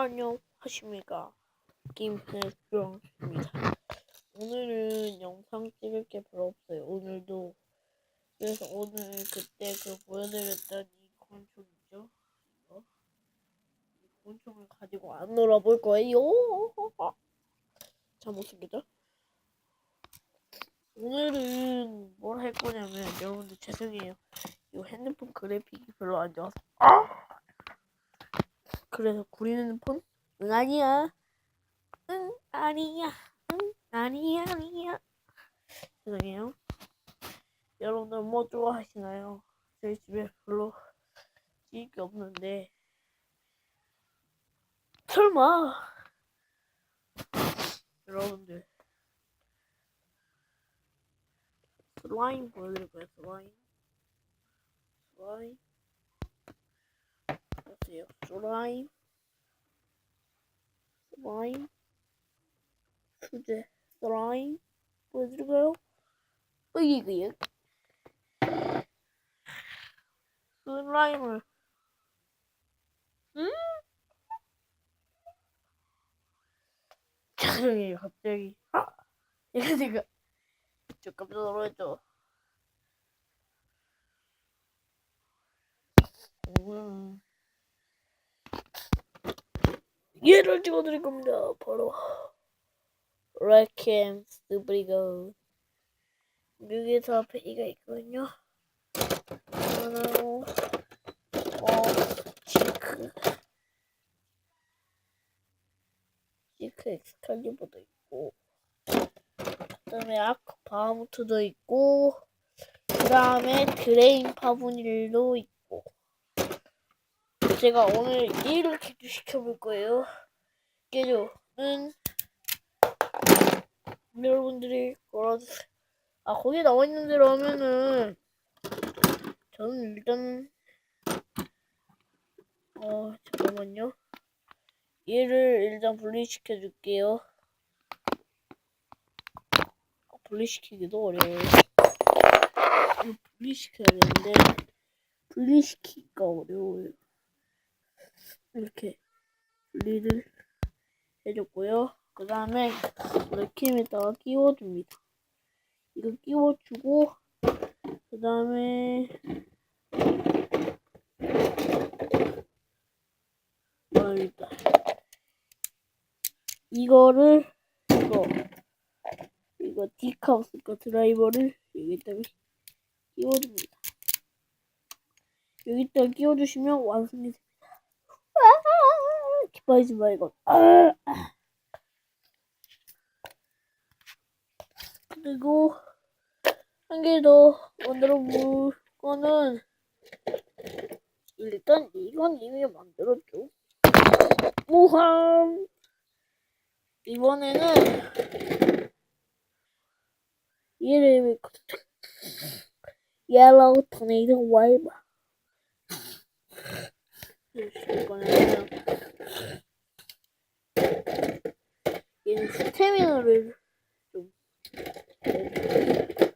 안녕하십니까 김혜병입니다. 오늘은 영상 찍을 게 별로 없어요. 오늘도 그래서 오늘 그때 그 보여드렸던 이 있죠? 이거 이 권총을 가지고 안 놀아볼 거예요. 자 못생겼죠? 오늘은 뭘 할 거냐면 여러분들 죄송해요. 이 핸드폰 그래픽이 별로 안 좋아서 아! 그래서 구리는 폰? 응 아니야. 응 아니야. 응 아니야 아니야. 죄송해요. 여러분들 뭐 좋아하시나요? 저희 집에 별로 찍을 게 없는데 설마 여러분들 슬라임 보여드릴까요? 슬라임, 슬라임, 수제, 슬라임 보여드릴까요? 으이그요. 슬라임을 음? 죄송해요 갑자기 아! 이거 내가 저 깜짝 놀랐죠 음. 얘를 찍어드릴 겁니다. 바로 레캠 스브리고 여기에서 페이가 있거든요. 하나로 어 지크 지크 엑스칼리버도 있고 그다음에 아크 바하무트도 있고 그다음에 드레인 파브닐도 있고 제가 오늘 일을 개조시켜 볼 거예요. 개조는 여러분들이 걸어주세요. 아 거기 나와 있는 대로 하면은 저는 일단 어 잠깐만요. 얘를 일단 분리시켜 줄게요. 아, 분리시키기도 어려워요. 분리시켜야 되는데 분리시키기가 어려워요. 이렇게 분리를 해줬고요. 그 다음에 레킴에다가 끼워줍니다. 이거 끼워주고 그 다음에 뭐입니다. 이거를 이거 이거 디카우스과 드라이버를 여기다가 끼워줍니다. 여기다가 끼워주시면 완성이 됩니다. 아, 기뻐하지 말고. 아. 그리고 한 개 더 만들어 볼 거는 일단 이건 이미 만들었죠. 우함 이번에는 얘를 옐로우 istemiyorum.